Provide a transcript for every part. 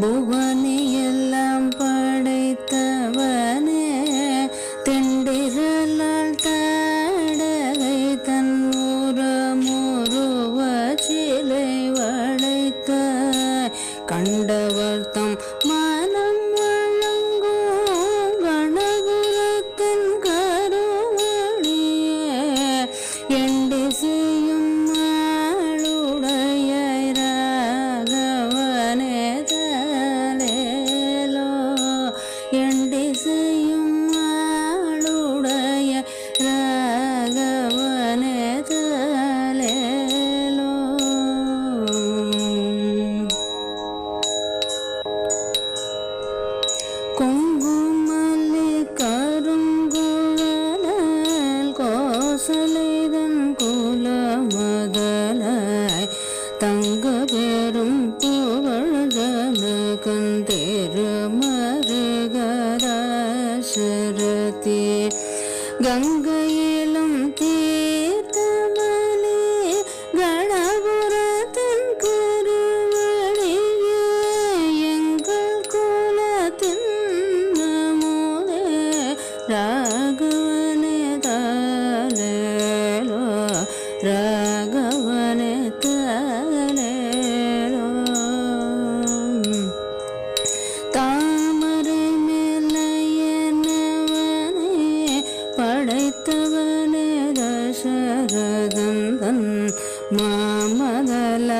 不管你 கங்கையிலும் தீர்த்தமலே கணபுரத்தின் கருவழியே எங்கள் குலத்தின் நமுதே ராகவனே தாலேலோ ரா மமதல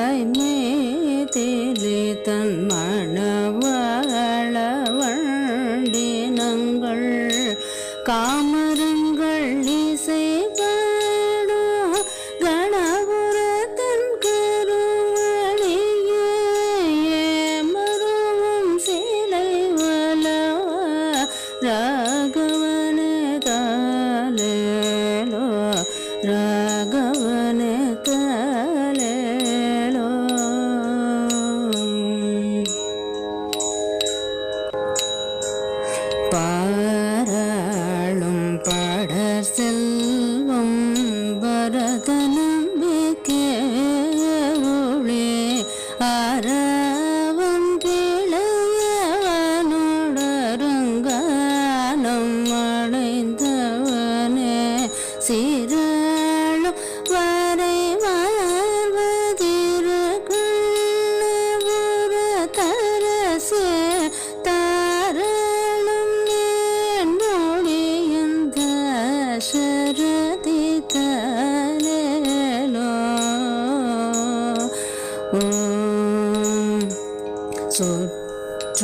சுற்றமெலாம்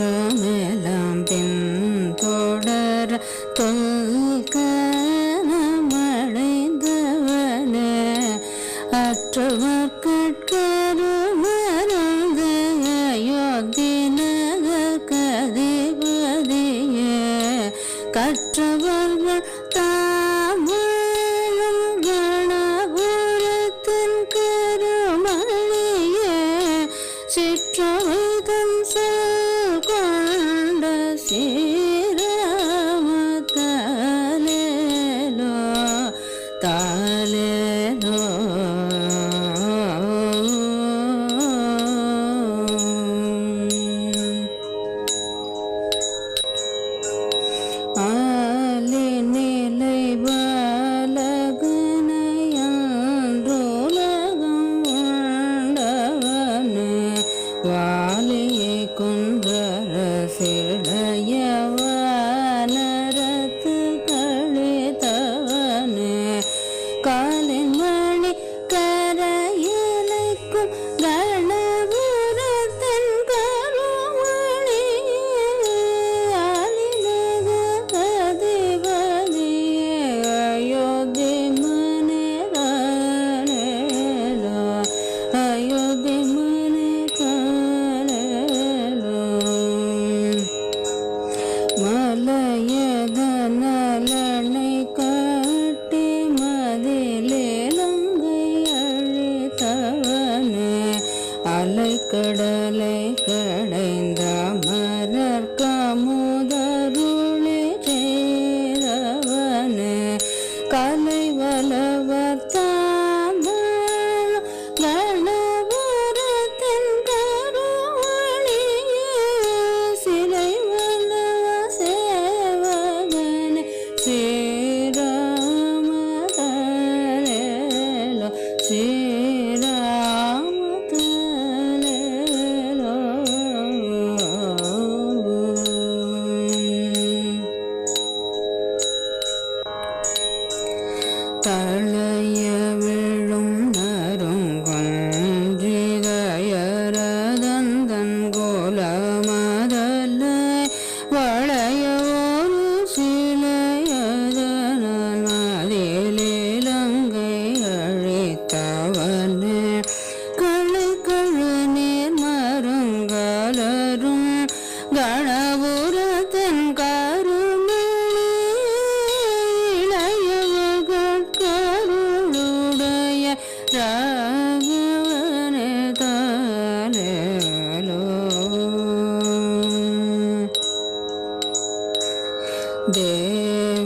பின் தொடர தொல்கனமடைந்தவன அற்றவர் கற்கரு மருந்தையோதினகதிபதிய கற்றவர்கள் ಕಡ देवरयुमसुर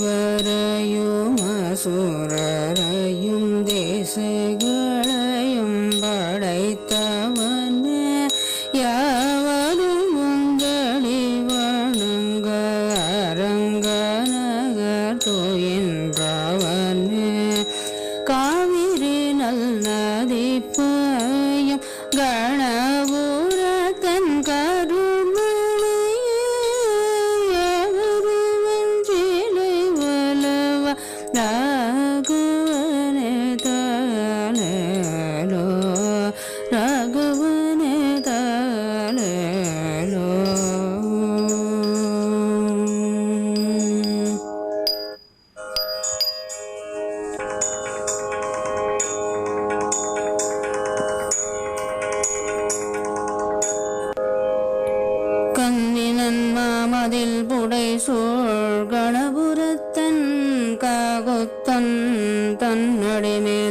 ka guttan tannadime